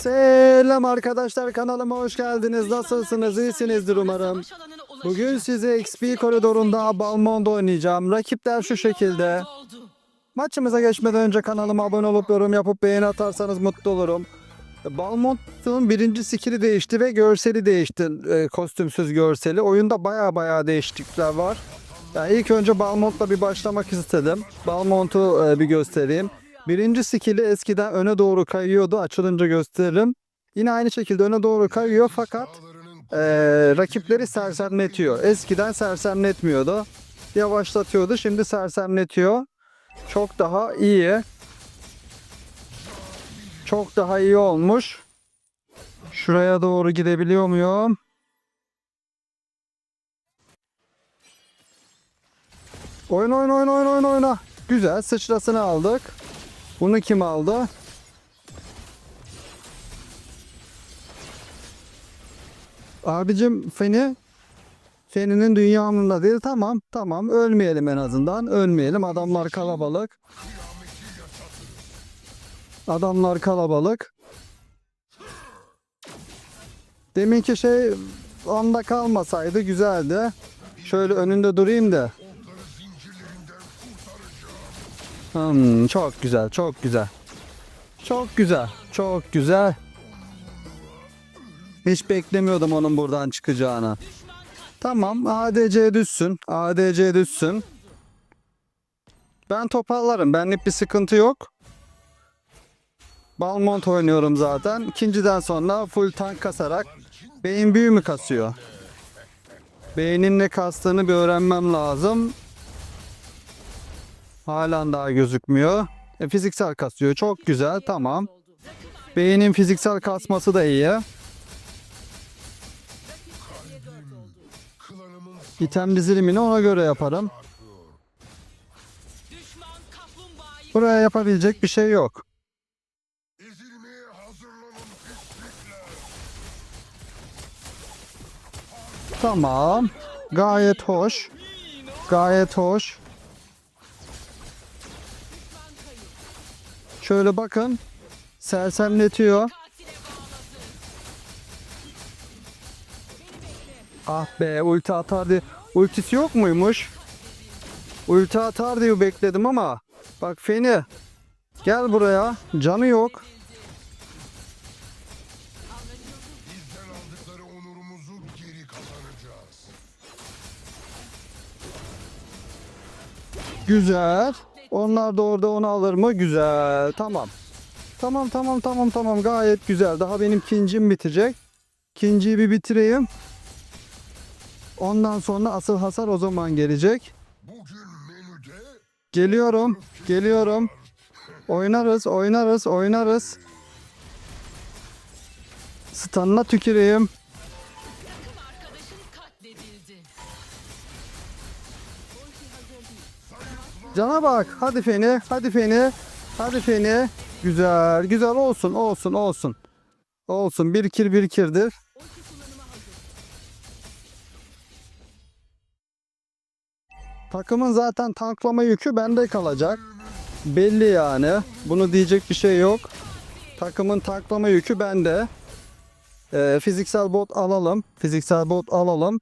Selam arkadaşlar kanalıma hoş geldiniz. Nasılsınız? İyisinizdir umarım. Bugün size XP koridorunda Balmond oynayacağım. Rakipler şu şekilde. Maçımıza geçmeden önce kanalıma abone olup yorum yapıp beğeni atarsanız mutlu olurum. Balmont'un birinci skill'i değişti ve görseli değişti. e, kostümsüz görseli. Oyunda baya baya değişiklikler var. Yani ilk önce Balmont'la bir başlamak istedim. Balmont'u e, bir göstereyim. Birinci skill'i eskiden öne doğru kayıyordu. Açılınca gösteririm. Yine aynı şekilde öne doğru kayıyor fakat e, rakipleri sersemletiyor. Eskiden sersemletmiyordu. Yavaşlatıyordu. Şimdi sersemletiyor. Çok daha iyi. Çok daha iyi olmuş. Şuraya doğru gidebiliyor muyum? Oyun oyun oyun oyun oyna. Güzel sıçrasını aldık. Bunu kim aldı? Abicim Feni Feni'nin dünyamında değil. Tamam tamam ölmeyelim en azından. Ölmeyelim. Adamlar kalabalık. Adamlar kalabalık. Deminki şey anda kalmasaydı güzeldi. Şöyle önünde durayım da. Hmm, çok güzel, çok güzel. Çok güzel, çok güzel. Hiç beklemiyordum onun buradan çıkacağını. Tamam, ADC düşsün, ADC düşsün. Ben toparlarım, benlik bir sıkıntı yok. Balmont oynuyorum zaten. İkinciden sonra full tank kasarak beyin büyü mü kasıyor? Beynin ne kastığını bir öğrenmem lazım. Halen daha gözükmüyor. E, fiziksel kasıyor. Çok güzel. Tamam. Beynin fiziksel kasması da iyi. İtem dizilimini ona göre yaparım. Buraya yapabilecek bir şey yok. Tamam. Gayet hoş. Gayet hoş. Şöyle bakın. Sersemletiyor. Ah be ulti atar diye. Ultisi yok muymuş? Ulti atar diye bekledim ama. Bak Feni. Gel buraya. Canı yok. Güzel. Onlar da orada onu alır mı? Güzel. Tamam. Tamam tamam tamam tamam gayet güzel. Daha benim ikincim bitecek. İkinciyi bir bitireyim. Ondan sonra asıl hasar o zaman gelecek. Geliyorum. Geliyorum. Oynarız, oynarız, oynarız. Stun'la tüküreyim. Cana bak. Hadi Feni. Hadi Feni. Hadi Feni. Güzel. Güzel olsun. Olsun. Olsun. Olsun. Bir kir bir kirdir. Takımın zaten tanklama yükü bende kalacak. Belli yani. Bunu diyecek bir şey yok. Takımın tanklama yükü bende. Ee, fiziksel bot alalım. Fiziksel bot alalım.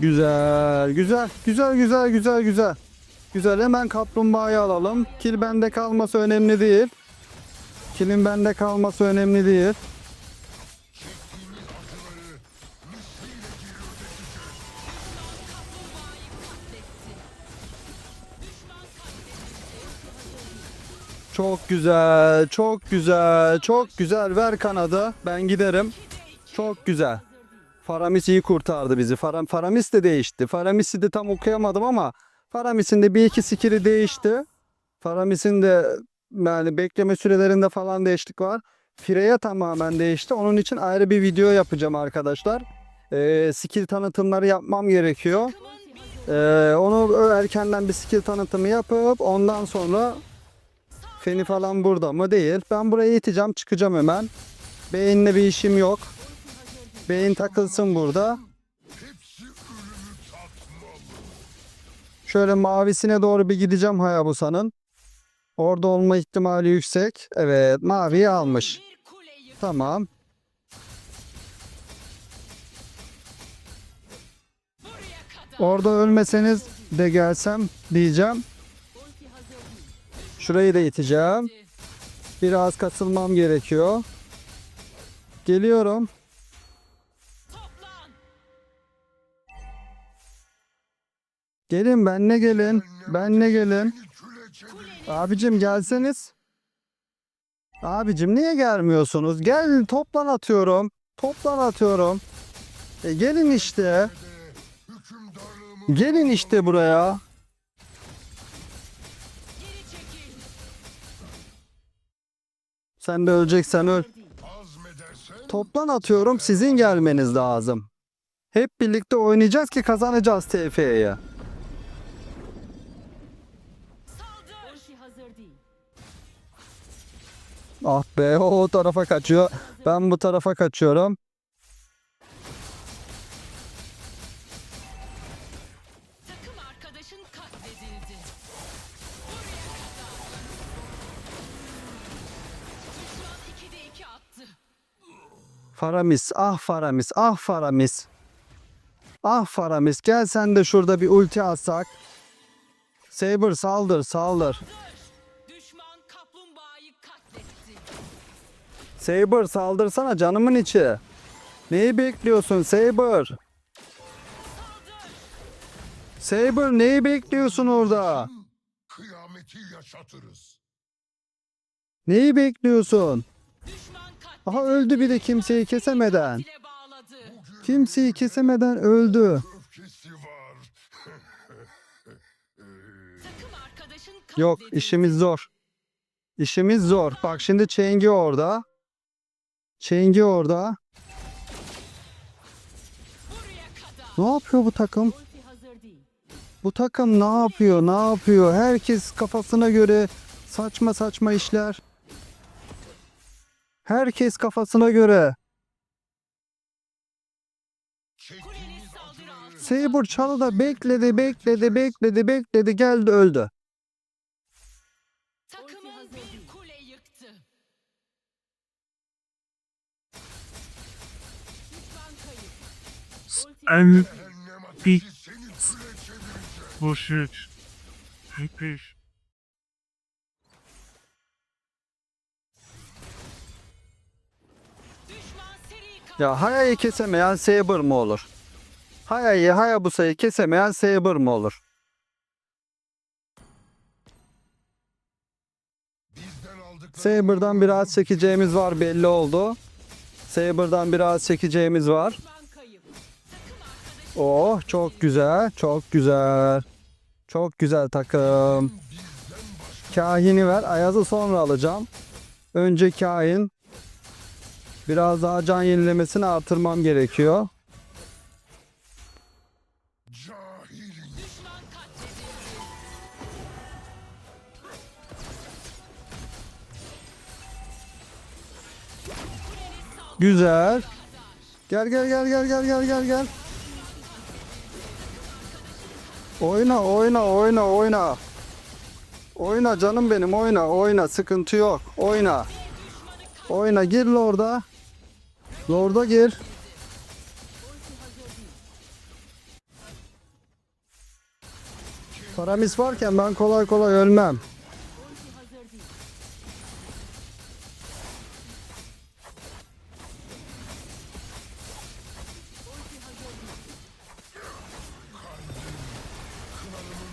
Güzel, güzel, güzel, güzel, güzel, güzel. Güzel, hemen kaplumbağayı alalım. Kil bende kalması önemli değil. Kilin bende kalması önemli değil. Çok güzel, çok güzel, çok güzel. Ver kanadı, ben giderim. Çok güzel. Faramis iyi kurtardı bizi. Faram, Faramis de değişti. Faramis'i de tam okuyamadım ama Faramis'in de bir iki skill'i değişti. Faramis'in de yani bekleme sürelerinde falan değişiklik var. Freya tamamen değişti. Onun için ayrı bir video yapacağım arkadaşlar. Ee, skill tanıtımları yapmam gerekiyor. Ee, onu erkenden bir skill tanıtımı yapıp ondan sonra Feni falan burada mı? Değil. Ben buraya iteceğim çıkacağım hemen. Beyinle bir işim yok. Beyin takılsın burada. Şöyle mavisine doğru bir gideceğim Hayabusa'nın. Orada olma ihtimali yüksek. Evet maviyi almış. Tamam. Orada ölmeseniz de gelsem diyeceğim. Şurayı da iteceğim. Biraz katılmam gerekiyor. Geliyorum. Gelin benle gelin. Benle gelin. Abicim gelseniz. Abicim niye gelmiyorsunuz? Gel toplan atıyorum. Toplan atıyorum. E gelin işte. Gelin işte buraya. Sen de öleceksen öl. Toplan atıyorum sizin gelmeniz lazım. Hep birlikte oynayacağız ki kazanacağız TF'ye. Ah be o, o tarafa kaçıyor. Ben bu tarafa kaçıyorum. Takım arkadaşın katledildi. Buraya kadar. Düşman 2'de 2 attı. Faramis ah Faramis ah Faramis. Ah Faramis gel sen de şurada bir ulti atsak. Saber saldır saldır. Saber saldırsana canımın içi. Neyi bekliyorsun Saber? Saber neyi bekliyorsun orada? kıyameti yaşatırız. Neyi bekliyorsun? Aha öldü bir de kimseyi kesemeden. Kimseyi kesemeden öldü. Yok işimiz zor. İşimiz zor. Bak şimdi Çengi orada. Çengi orada. Ne yapıyor bu takım? Bu takım ne yapıyor? Ne yapıyor? Herkes kafasına göre saçma saçma işler. Herkes kafasına göre. Saber çalıda bekledi, bekledi, bekledi, bekledi, geldi öldü. En çevirecek. bullshit. Kat. Ya Haya'yı kesemeyen Saber mı olur? Haya'yı, Hayabusa'yı kesemeyen Saber mı olur? Saber'dan biraz çekeceğimiz var belli oldu. Saber'dan biraz çekeceğimiz var. Oh çok güzel, çok güzel. Çok güzel takım. Kahini ver. Ayaz'ı sonra alacağım. Önce kahin. Biraz daha can yenilemesini artırmam gerekiyor. Güzel. Gel gel gel gel gel gel gel gel. Oyna oyna oyna oyna. Oyna canım benim oyna oyna sıkıntı yok. Oyna. Oyna gir Lord'a. Lord'a gir. Paramis varken ben kolay kolay ölmem.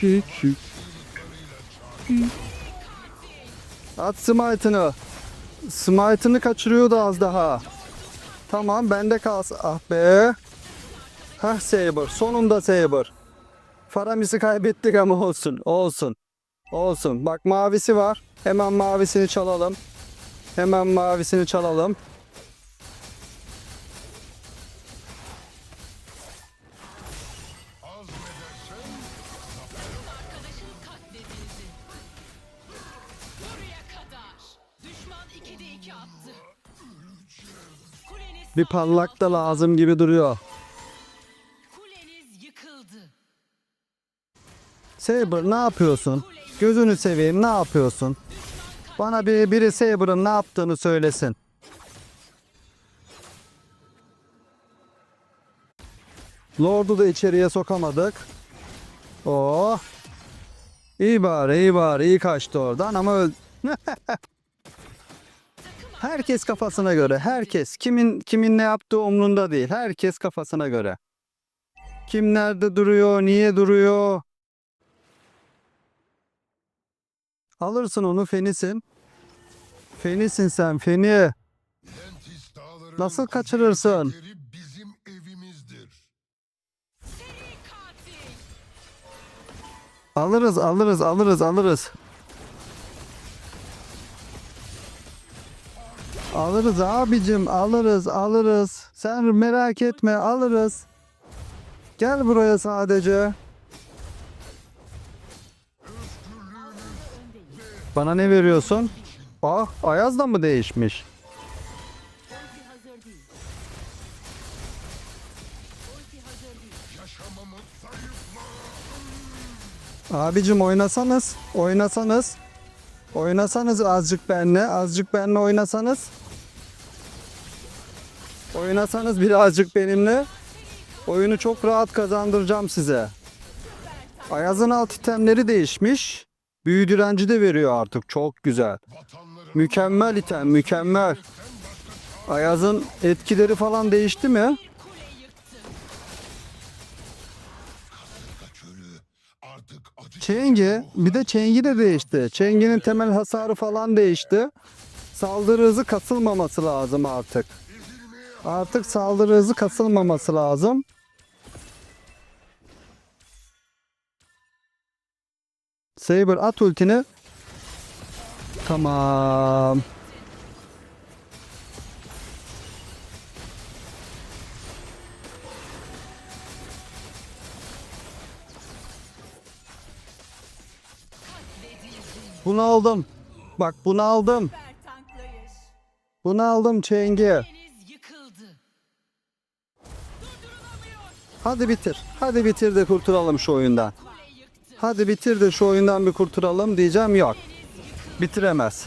Küçük. At smite'ını. Smite'ını kaçırıyordu az daha. Tamam bende kalsın. Ah be. Hah Saber. Sonunda Saber. Faramis'i kaybettik ama olsun. Olsun. Olsun. Bak mavisi var. Hemen mavisini çalalım. Hemen mavisini çalalım. Bir parlak da lazım gibi duruyor. Kuleniz. Saber ne yapıyorsun? Gözünü seveyim ne yapıyorsun? Bana bir biri Saber'ın ne yaptığını söylesin. Lord'u da içeriye sokamadık. Oh. İyi bari, iyi bari, iyi kaçtı oradan ama öldü. herkes kafasına göre, herkes. Kimin kimin ne yaptığı umrunda değil. Herkes kafasına göre. Kim nerede duruyor, niye duruyor? Alırsın onu Fenisin. Fenisin sen Feni. Nasıl kaçırırsın? Alırız alırız alırız alırız. Alırız abicim alırız alırız. Sen merak etme alırız. Gel buraya sadece. Bana ne veriyorsun? Ah Ayaz da mı değişmiş? Abicim oynasanız, oynasanız. Oynasanız azıcık benle, azıcık benle oynasanız. Oynasanız birazcık benimle. Oyunu çok rahat kazandıracağım size. Ayaz'ın alt itemleri değişmiş. Büyü direnci de veriyor artık. Çok güzel. Mükemmel item, mükemmel. Ayaz'ın etkileri falan değişti mi? Çengi, bir de Çengi de değişti. Çengi'nin temel hasarı falan değişti. Saldırı hızı kasılmaması lazım artık. Artık saldırı hızı kasılmaması lazım. Saber at ultini. Tamam. Bunu aldım. Bak bunu aldım. Bunu aldım Çengi. Hadi bitir. Hadi bitir de kurtulalım şu oyundan. Hadi bitir de şu oyundan bir kurtulalım diyeceğim yok. Bitiremez.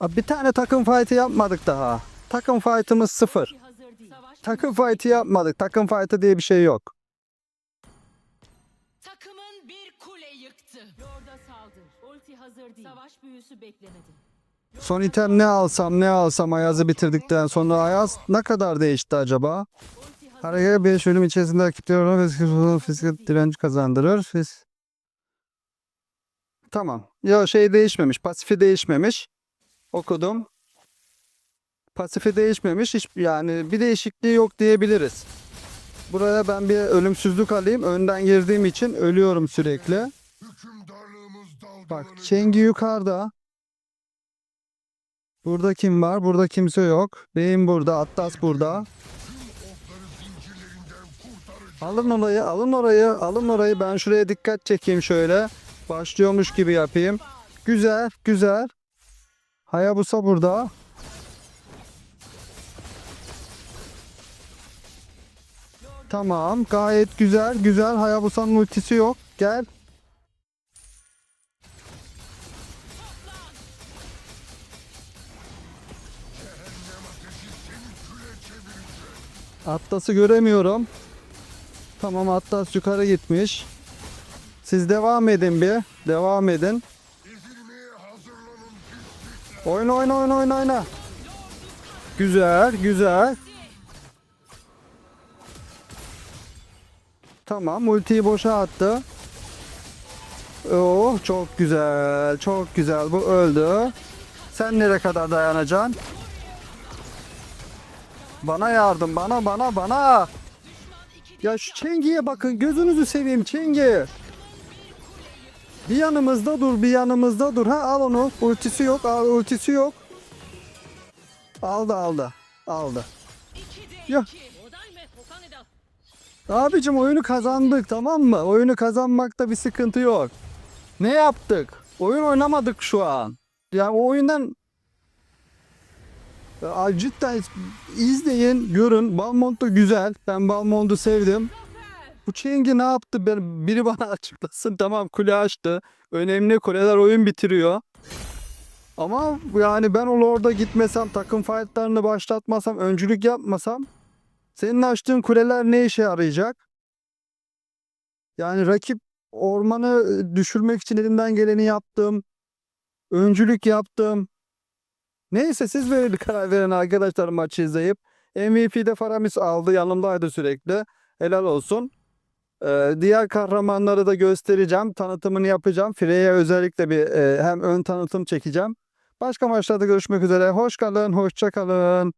Abi Bir tane takım fight'ı yapmadık daha. Takım fight'ımız sıfır. Takım fight'ı yapmadık. Takım fight'ı diye bir şey yok. takımın bir kule yıktı. Lord'a saldır. Ulti hazır değil. Savaş büyüsü beklemedi. Son item ne alsam ne alsam Ayaz'ı bitirdikten sonra Ayaz ne kadar değişti acaba? Hareket 5 bölüm içerisinde rakiplerine fizik, fizik direnç kazandırır. Fiz... Tamam. Ya şey değişmemiş. Pasifi değişmemiş. Okudum. Pasifi değişmemiş. Hiç yani bir değişikliği yok diyebiliriz. Buraya ben bir ölümsüzlük alayım. Önden girdiğim için ölüyorum sürekli. Bak. Çengi yukarıda. Burada kim var? Burada kimse yok. Beyim burada. Atlas burada. Alın orayı, alın orayı, alın orayı. Ben şuraya dikkat çekeyim şöyle. Başlıyormuş gibi yapayım. Güzel, güzel. Hayabusa burada. Tamam, gayet güzel, güzel. Hayabusa'nın ultisi yok. Gel. Atlas'ı göremiyorum. Tamam Atlas yukarı gitmiş. Siz devam edin bir. Devam edin. Oyna oyna oyna oyna oyna. Güzel güzel. Tamam ultiyi boşa attı. Oh çok güzel çok güzel bu öldü. Sen nereye kadar dayanacaksın? Bana yardım bana bana bana. Ya şu Çengi'ye bakın gözünüzü seveyim Çengi. Bir yanımızda dur bir yanımızda dur. Ha al onu. Ultisi yok al ultisi yok. Aldı aldı. Aldı. Ya. Abicim oyunu kazandık tamam mı? Oyunu kazanmakta bir sıkıntı yok. Ne yaptık? Oyun oynamadık şu an. yani o oyundan cidden izleyin, görün. Balmont da güzel. Ben Balmont'u sevdim. Bu Chang'i ne yaptı? Biri bana açıklasın. Tamam kule açtı. Önemli kuleler oyun bitiriyor. Ama yani ben o orada gitmesem, takım fightlarını başlatmasam, öncülük yapmasam senin açtığın kuleler ne işe yarayacak? Yani rakip ormanı düşürmek için elimden geleni yaptım. Öncülük yaptım. Neyse siz verin karar verin arkadaşlar maçı izleyip. MVP'de Faramis aldı. Yanımdaydı sürekli. Helal olsun. Ee, diğer kahramanları da göstereceğim. Tanıtımını yapacağım. Frey'e özellikle bir e, hem ön tanıtım çekeceğim. Başka maçlarda görüşmek üzere. Hoş kalın, hoşça kalın.